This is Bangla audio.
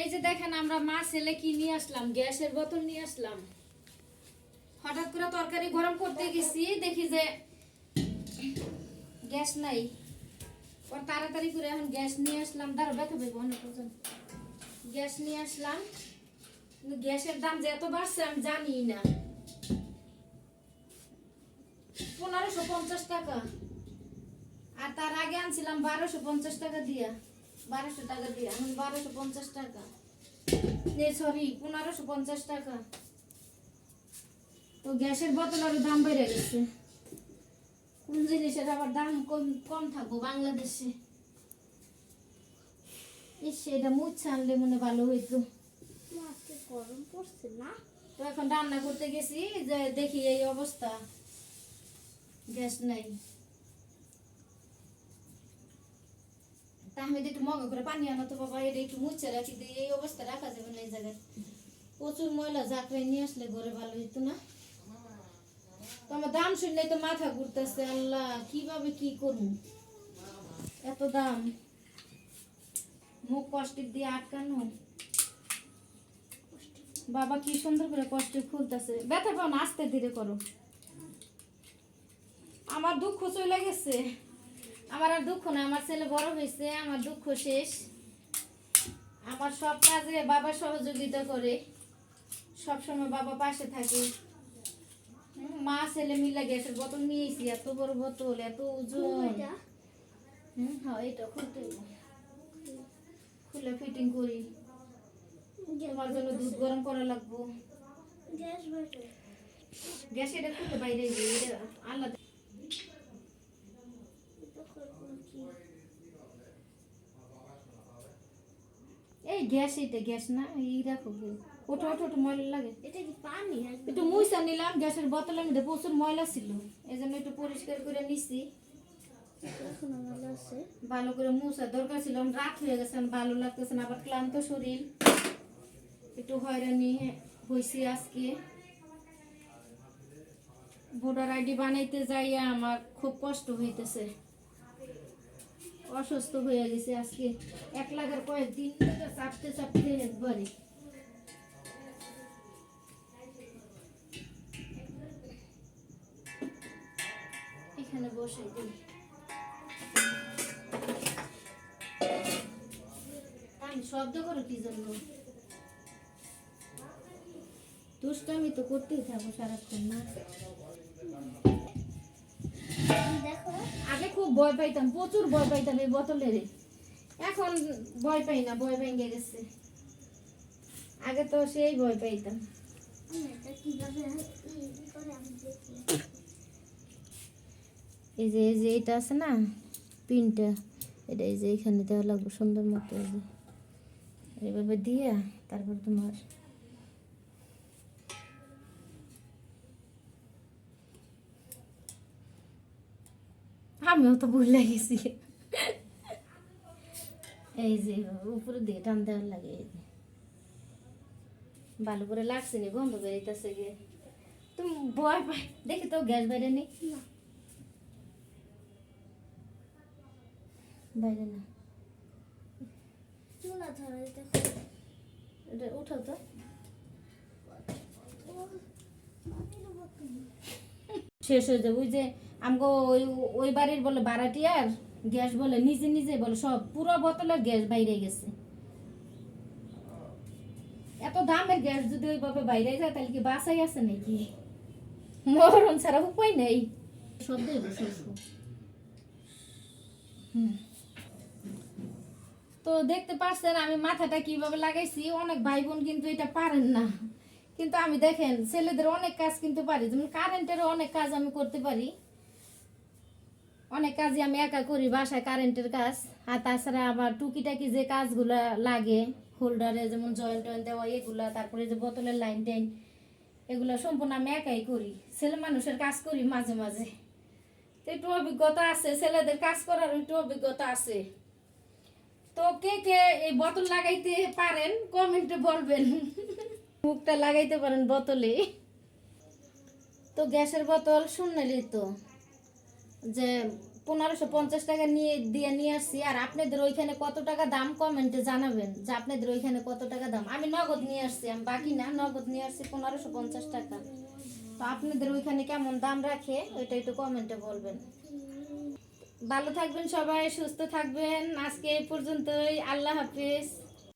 এই যে দেখেন আমরা মা ছেলে কি নিয়ে আসলাম? গ্যাসের বোতল নিয়ে আসলাম। হঠাৎ করে তরকারি গরম করতে গেছি, দেখি যে গ্যাস নাই। পর তাড়াতাড়ি করে এখন গ্যাস নিয়ে আসলাম। দাঁড়া ব্যথা পেবো অনেক ওজন। গ্যাস নিয়ে আসলাম। গ্যাসের দাম যে এত বাড়ছে আমি জানি না। পনেরোশো পঞ্চাশ টাকা। আর তার আগে আনছিলাম বারোশো পঞ্চাশ টাকা দিয়া। বারোশো টাকা দিয়া এখন বারোশো পঞ্চাশ টাকা। সরি পনেরোশো পঞ্চাশ টাকা। তো গ্যাসের বোতল আরও দাম বেড়ে গেছে। কোন জিনিসের আবার দাম কম কম থাকব বাংলাদেশে? এটা মুচ্ছে আনলে মনে ভালো হইতো। আজকে গরম পড়ছে না? তো এখন রান্না করতে গেছি যে দেখি এই অবস্থা। গ্যাস নাই। তা আমি একটু করে পানি আনো, তো বাবা এটা একটু মুছে রাখি, দিয়ে এই অবস্থা রাখা যাবে না এই জায়গায়। প্রচুর ময়লা নিয়ে আসলে ঘরে ভালো হইতো না। দাম শুনলে তো মাথা ঘুরতেছে, আল্লাহ, কীভাবে কি করব এত দাম। মুখ কষ্টের দিয়ে আটকানো। বাবা কি সুন্দর করে কষ্টে খুলতেছে। ব্যথা পাও না, আস্তে ধীরে করো। আমার দুঃখ চলে গেছে। আমার আর দুঃখ না আমার ছেলে বড় হয়েছে আমার দুঃখ শেষ। আমার সব কাজে বাবা সহযোগিতা করে সব সময় বাবা পাশে থাকে। মা ছেলে মিলে গ্যাসের বোতল নিয়েছি এত বড় বোতল এত ওজন। হুম হ্যাঁ এটা খুলতে খুলে ফিটিং করি। তোমার জন্য দুধ গরম করা লাগবো। গ্যাস এটা খুলে বাইরে আলাদা এটা করব কি এই গ্যাস এটা গ্যাস না এই রাখো গে। ওঠো ওঠো ওঠো ময়লা লাগে। এটা কি পানি? একদম একটু মুইসা নিলাম গ্যাসের বোতলের মধ্যে প্রচুর ময়লা ছিল। এই জন্য একটু পরিষ্কার করে নিছি। ভালো করে মুছা দরকার ছিল রাত হয়ে গেছে ভালো লাগতেছে না আবার ক্লান্ত শরীর। একটু হয়রানি হয়েছি আজকে। ভোটার আইডি বানাইতে যাইয়া আমার খুব কষ্ট হইতেছে। অসুস্থ হয়ে গেছে আজকে। এক লাখের কয়েকদিন থেকে চাপতে চাপতে একবারে। এখানে বসে দিই আমি শব্দ করো কি জন্য? দুষ্টামি তো করতেই থাকব সারাক্ষণ না। আগে খুব ভয় পাইতাম প্রচুর ভয় পাইতাম এই বোতলের এখন ভয় পাই না ভয় ভেঙে গেছে। আগে তো সেই ভয় পাইতাম। এই যে এই যে এটা আছে না পিনটা এটা এই যে এখানে দেওয়া লাগবে সুন্দর মতো এইভাবে দিয়া তারপর তোমার আমিও তো ভুলে গেছি। এই যে উপরে দিয়ে টান দেওয়ার লাগে এই যে। ভালো করে লাগছে নি গন্ধ বেরিতেছে গিয়ে তুমি ভয় পাই দেখি তো গ্যাস বাইরে নেই। বাইরে না। এটা উঠাও তো। শেষ হয়ে যাবে ওই যে আমগো ওই ওই বাড়ির বলে ভাড়াটিয়ার গ্যাস বলে নিজে নিজে বলে সব পুরো বোতলের গ্যাস বাইরে গেছে। এত দামের গ্যাস যদি ওইভাবে বাইরে যায় তাহলে কি বাসাই আছে নাকি? মরণ ছাড়া উপায় নেই। শব্দ হুম। তো দেখতে পাচ্ছেন আমি মাথাটা কীভাবে লাগাইছি অনেক ভাই বোন কিন্তু এটা পারেন না। কিন্তু আমি দেখেন ছেলেদের অনেক কাজ কিন্তু পারি যেমন কারেন্টের অনেক কাজ আমি করতে পারি। অনেক কাজই আমি একা করি, বাসায় কারেন্টের কাজ। আর তাছাড়া আবার টুকিটাকি যে কাজগুলা লাগে হোল্ডারে যেমন জয়েন্ট টয়েন্ট দেওয়া, এগুলা, তারপরে যে বোতলের লাইন টাইন এগুলো সম্পূর্ণ আমি একাই করি। ছেলে মানুষের কাজ করি মাঝে মাঝে। তো একটু অভিজ্ঞতা আছে, ছেলেদের কাজ করার একটু অভিজ্ঞতা আছে। তো কে কে এই বোতল লাগাইতে পারেন কমেন্টে বলবেন। মুখটা লাগাইতে পারেন বোতলে। তো গ্যাসের বোতল শুনলেই তো যে পনেরোশো পঞ্চাশ টাকা নিয়ে, দিয়ে নিয়ে আসছি, আর আপনাদের ওইখানে কত টাকা দাম কমেন্টে জানাবেন যে আপনাদের ওইখানে কত টাকা দাম। আমি নগদ নিয়ে আসছি, আমি বাকি না, নগদ নিয়ে আসছি পনেরোশো পঞ্চাশ টাকা। তো আপনাদের ওইখানে কেমন দাম রাখে, ওইটা একটু কমেন্টে বলবেন। ভালো থাকবেন সবাই, সুস্থ থাকবেন। আজকে এই পর্যন্তই, আল্লাহ হাফিজ।